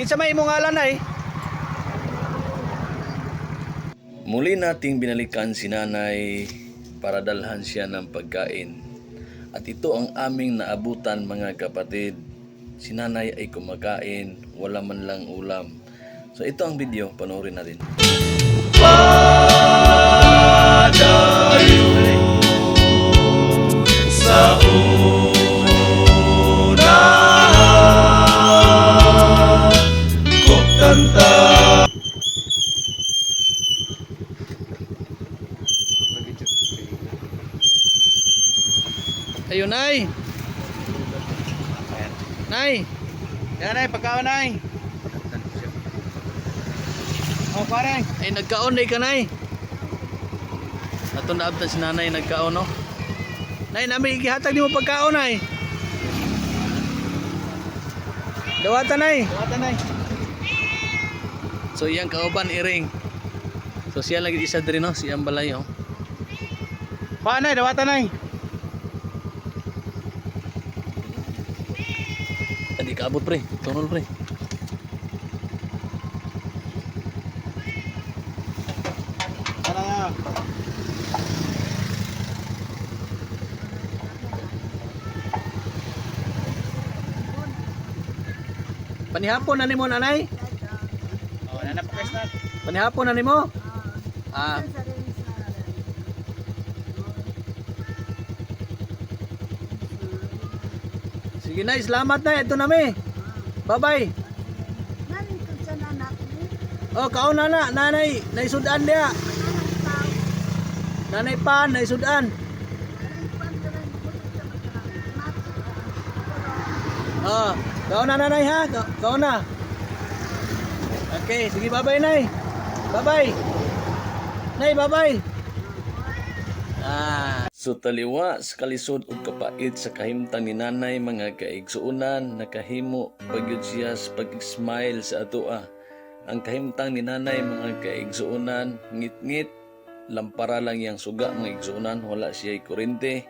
Kinsa may imong ngalan ay? Muli nating binalikan si nanay para dalhan siya ng pagkain. At ito ang aming naabutan mga kapatid. Si nanay ay kumakain, wala man lang ulam. So ito ang video, panoorin natin. Ayun, Nay. Nay. Yan, Nay. Pagkaon, Nay. Oh, pare. Ay, nagkaon, Nay, ka, Nay. Ato na abtan si nanay, nagkaon, no? Nay, namin ikihatag ni mo pagkaon, Nay. Dawata, Nay. Dawata, Nay. So, iyang kauban, iring. So, siya lagi isa din, no? Siyang balay, oh. Paano, dawata, Nay? Kaabot pre, tunol pre. Tara nga. Panihapon na nimo nanay? Oh, nanap pa na. Panihapon na nimo? Ah, sige na, salamat na. Ito na mi. Bye-bye. Oh, kaon na na, nanay, naisudan dia. Nanay pa, naisudan. Oh, kaon na nanay ha, Ka- kaon na. Okay, sige bye-bye nay. Bye-bye. Nay, bye-bye. Ah, So taliwa sa kalisod ug kapait sa kahimtang ni nanay mga kaigsuunan nakahimo pagyud siya sa pag-smile sa atoa. Ang kahimtang ni nanay mga kaigsuunan ngit-ngit lampara lang yang suga mga igsuunan wala siya kurente.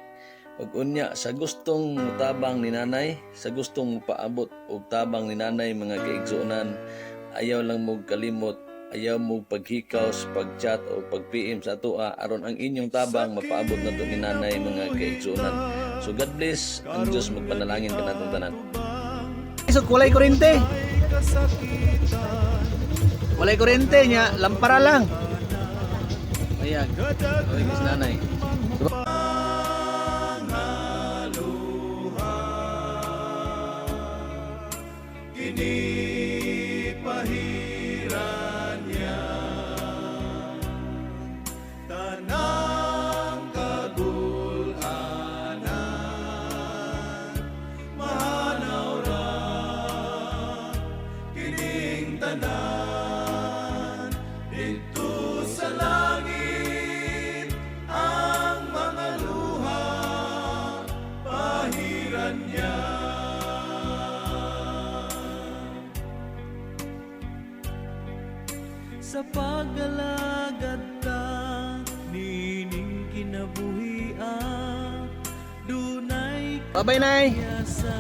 Ug unya sa gustong mutabang ni nanay, sa gustong paabot og tabang ni nanay mga kaigsuunan, ayaw lang mo kalimot ayaw mo paghikaw sa pag-chat o pag-PM sa atoa aron ang inyong tabang mapaabot na to ni nanay mga kaigsunan. So God bless, ang Diyos magpanalangin ka natong tanan. so kulay kurente. Kulay kurente niya, lampara lang. Ayan. Oy, guys nanay. Sa pag-alagad ta nining kinabuhian dunay Bye-bye nay. kasa